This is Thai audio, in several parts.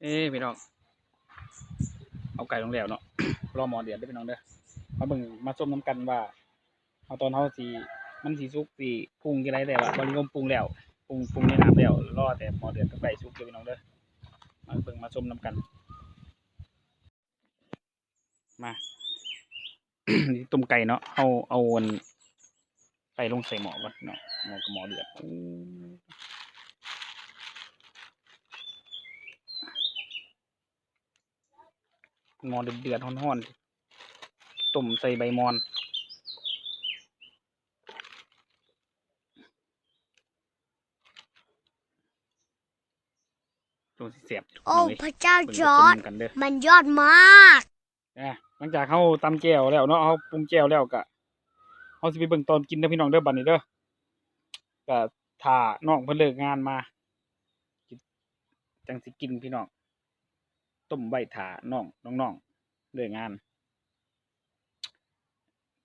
เอ้พี่น้อง เอาไก่ลงแล้วเนาะ รอหมอเดือดได้พี่น้องเด้อ มาเบิ่งมาชมน้ำกันว่าเอาตอนเขาสีมันสีสุกสีปรุงกี่ไรแล้วอะบริกรมปรุงแล้วปรุงปรุงในน้ำแล้วรอแต่หมอเดือดกับไก่สุกเด้อพี่น้องเด้อ มาเบิ่งมาชมน้ำกัน มาต้มไก่เนาะ เอาเอาอันไก่ลงใส่หมอก่อนเนาะ หมอกับหมอเดือด หม้อเดือดเดือดร้อนๆต้มใส่ใบมอนตรงสิเสียบโอ้น้งเยพระเจ้าเบิ่งจกับอร์ดชมกันเด้อมันยอดมากอะหลังจากเขาตำแจวแล้วเนาะเขาปรุงแจวแล้วก็เขาสิไปเบิ่งตอนกินเด้อพี่น้องเด้อบัดนี้เด้อก็ถ้าน้องเพิ่นเลิกงานมากินจังสิกินพี่น้อง ต้มใบถาน้องน้องๆเลิกงาน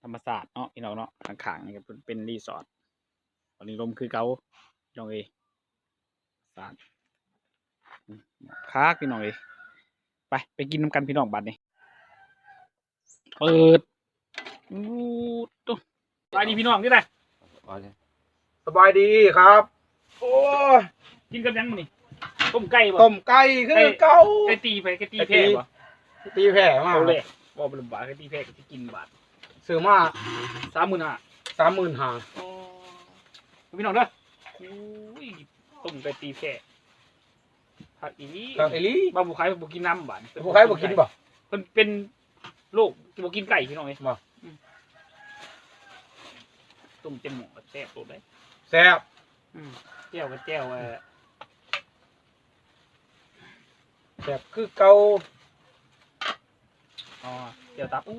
ธรรมศาสตร์เนาะพี่น้องเนาะข้างๆนี่ก็เป็นเป็นรีสอร์ทตอนนี้ลมคือเก่าพี่น้องเอ้ยศาสตร์อืมคักพี่น้องเอ้ยไปไปกินน้ำกันพี่น้องบัดนี้เปิดอู้ตุ๊ไปดีพี่น้องนี่แหละสบายดีครับ โอ้ยกินกับหยังมื้อนี่ ต้มไก่บ่ต้มไก่คือเก่าไก่ตีไปไก่ตีไก่ตีแพ้บ่ตีแผ่มาเอาเลยบ่เป็นบาทไก่ตีแพ้ก็สิกินบาทซื้อมาสามหมื่นห้าสามหมื่นห้าอ๋อพี่น้องเด้ออุ้ยต้มไก่ตีแพ้ผักอีนี้ครับไอ้ลี่บ่บุคายบ่กินน้ำบาดผู้ใครบอกกินบ่เพิ่นเป็นโรคที่บ่กินไก่พี่น้องเอ้ยบ่อืมต้มเต็มหม้อก็แซ่บโลดเลยแซ่บอืมแจ่วก็แจ่วเอ่อ แซ่บคือเก่าอ๋อแจ่วตับอู้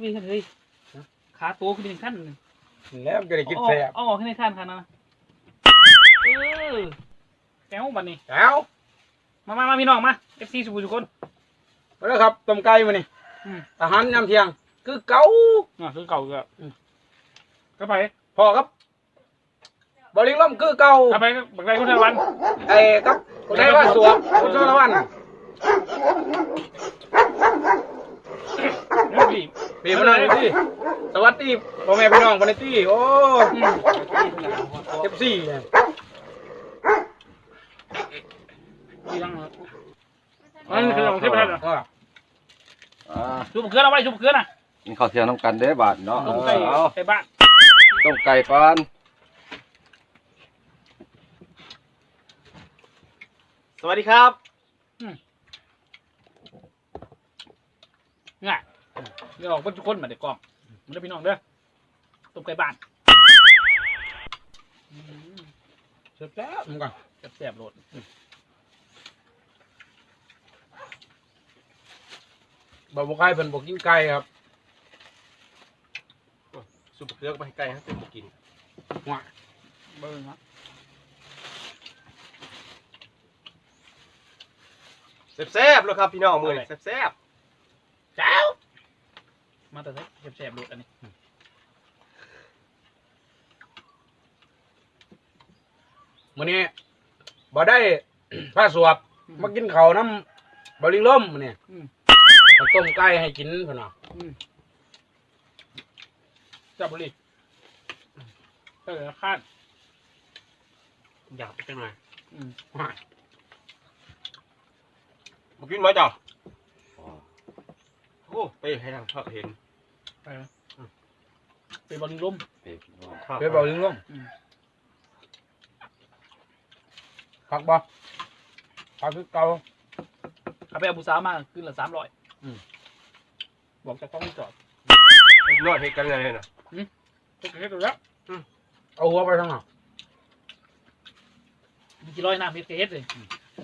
นี่เฮ้ยขาโตขึ้นอีกขั้นหนึงแล้วมันจะได้กินแซ่บเอาออกให้ในขั้นขั้นนะเออแก้วบัดนี้แล้วมามามาพี่น้องมา FC สุขุมทุกคนมาแล้วครับต้มไก่มานี่อืมอาหารยามเที่ยง คือเก่าอะคือเก่าก็อืมก็ไปพอครับ บริล่มคือเก่าก็ไปก็บักไรคุณไทยวันไอ้ครับคนได้ว่าสวมคุณสารวัตรเดี๋ยวพี่พี่มาหน่อยสิสวัสดีพ่อแม่พี่น้องคนในที่โอ้อืมเอฟซีเนี่ยพี่ตั้งนะอันนี้คือของที่ประเทศเหรออ่าอ่าชุบมะเขือเอาไว้ชุบมะเขือนะกินข้าวเที่ยงน้ำกันเด้บาทเนาะต้มไก่เอาไก่บ้านต้มไก่ก่อน วัสดีครับง่ายเดี๋ยวออกเพิ่นทุกคนมาเด็กกล้องมันได้อพี่น้องเด้อต้มไก่บ้านอืมเสร็จแล้วมึงก่อนแซ่บๆโลดบาบุกไก่เป็นบกินไก่ครับสุปเลือกไปให้ไก่ให้เป็นกินว้าเบิ่งครับ แซ่บๆเลยครับพี่น้องมือนี่แซ่บเจ้ามาแต่ไสแซ่บๆโลดอันนี้มื้อนี้บ่ได้ผ้าสวบมากินข้าวน้ำบริล่มมื้อนี้มาต้มไก่ให้กินเพิ่นน่ะจับบุหรี่เออคาดๆอยากไปจังหน่อยอืมว้า มากินไหมจ้ะโอ้ไปให้ทางภาคเห็นไปนะไปบอลลูมเป็ดเนาะเพิ่นบ่ลิงล่มอืมพักบ่พักคือเก่าเอาไปเอาบูสาวมาขึ้นละสามร้อยอืมบอกจะต้องจอดนวดให้กันเลยนะก็เฮ็ดดูแล้วเอาหัวไปทางน่ะมีกี่ร้อยน้ำเฮ็ดก็เฮ็ดเลย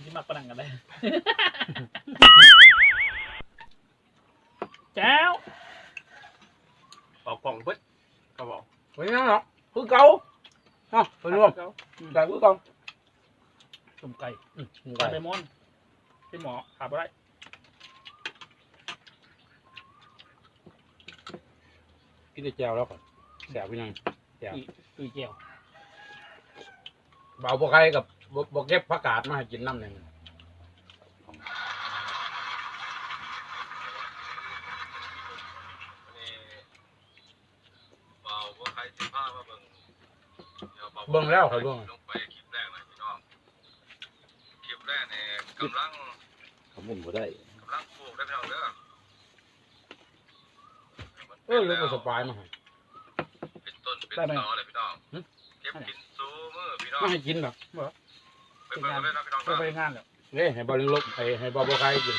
มันสิมักประดังกันได้แจ้วออกกล่องเบิดก็บอกเพิ่นยังเนาะคือเก่าเนาะเพิ่นร่วมไก่คือเก่าต้มไก่อืมไก่ใบมอน เป็นหมอขาบ่ได้กินแต่แจ่วแล้วก่อนแซ่บพี่น้องตุยแก้วเบาบ่ไก่กับ บอกเเก็บผักกาดมาให้กินน้ำหนึ่งเบิ่งแล้วครับเบิ่งไปคลิปแรกนะพี่น้องคลิปแรกเนี่ยกำลังขมุนบ่ได้กำลังปลูกได้พี่น้องเด้อเออเลยมังสบายมากเป็นต้นเป็นตอเลยพี่น้องเก็บกินซูมือพี่น้องไม่ให้กินหรอก ไปเบิ่งกันเลยนะพี่น้องไปไปงานแล้วนี่ให้บอลลิงลบให้ให้บอลบอใครกิน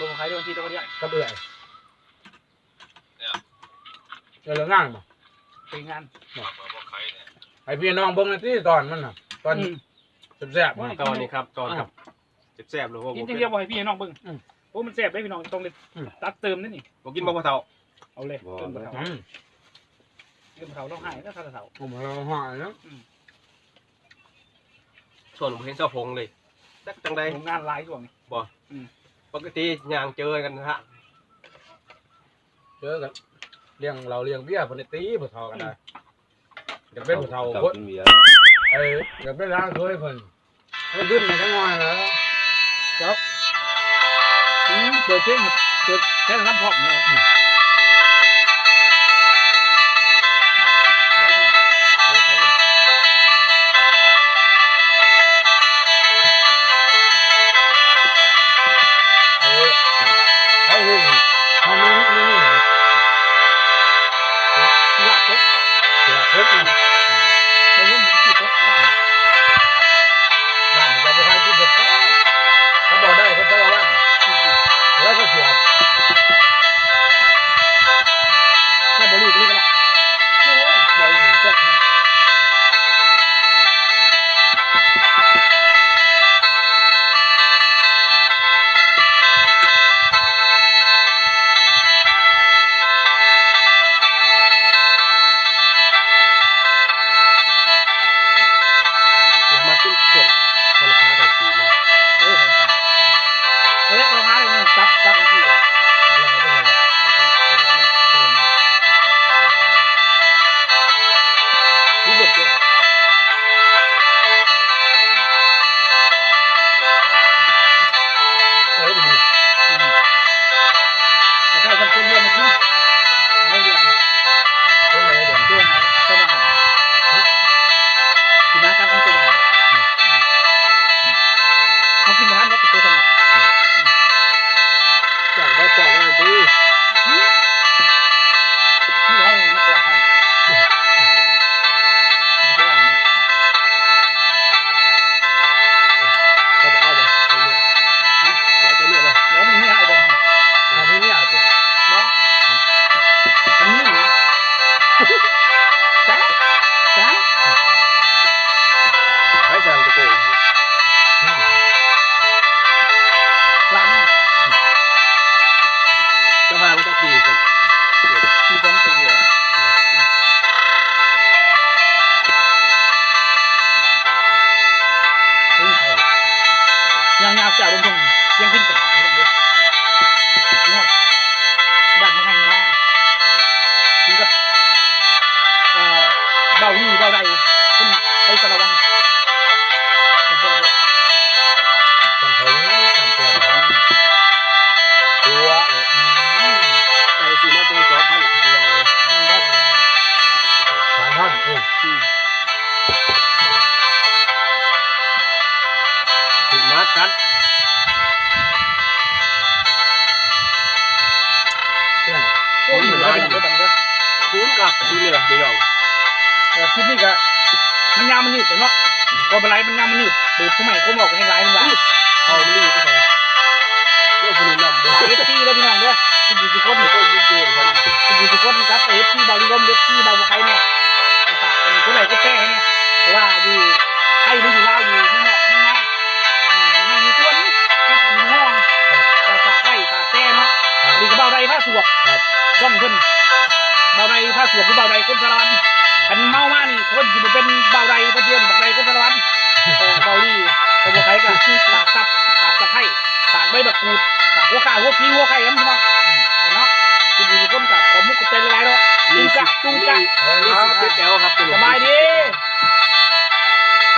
ลงใครโดนที่ตัวเนี้ยกับเอื่อยเจอเรื่องง่างบ่ไปงานมาเบิ่บ่ใครเนี่ยให้พี่น้องเบิ่งหนที่ตอนมันน่ะ ตอนอืม แซ่บๆมันตอนนี้ครับตอนครับแซ่บๆเลยพวกกินอย่างเดียวบ่ให้พี่ให้น้องเบิ่งอืมโอ้มันแซ่บได้พี่น้องต้องเลยอืม ตัดเติมนี่นี่ ผมกินบ่พอเท่า เอาเลยเติมเขาอืมเติมเขาต้องให้แล้วถ้าเขาผมเราห่อแล้ว ส่วนผมเห็นเจ้าพงเลยจักจังใดโรงงานหลายช่วงนี้ปกติย่างเจอกันนะฮะเจอกันเลี้ยงเราเลี้ยงเบี้ยเพิ่นได้ตีผู้เฒ่ากันได้จะเป็นผู้เฒ่าเจ้าคนกินเบียร์ไอ้จะเป็นร้านเคยเพิ่นเพิ่นขึ้นมาทั้งวันแล้วอืมเปิดเพลงเปิดแค่ลำพอกเนี่ย ศูนย์กับศูนย์นี่แหละพี่น้คลิปนี้ก็มันยาวมันยืดแต่เนาะก็เป็นไรมันยาวมันยืดเปิดผู้ใหม่ก็บอกให้ไลน์มันว่าเขาไม่รู้ก็ใส่เรื่องคนนี้นำเด้เอฟซีแล้วพี่น้องเด้อคุณยูจิโก้หนึ่คยูจิก้ครับคุณยูจิโก้ครับเอฟซีบาริลมเอฟซีบาบุไคเนี่ยฝากเป็นคนไหนก็แจ้ให้เนี่ยเพราะว่าอยู่ให้ไม่อยู่เล่าอยู่ข้างนอกข้างนอกให้มีส่วนให้ทำห้องฝากไว้ฝากแจ้เนาะดีกับเป๋าได้ผ้าสวบต้องเพิ่น เสือผู้บ่าไใดคนสลัน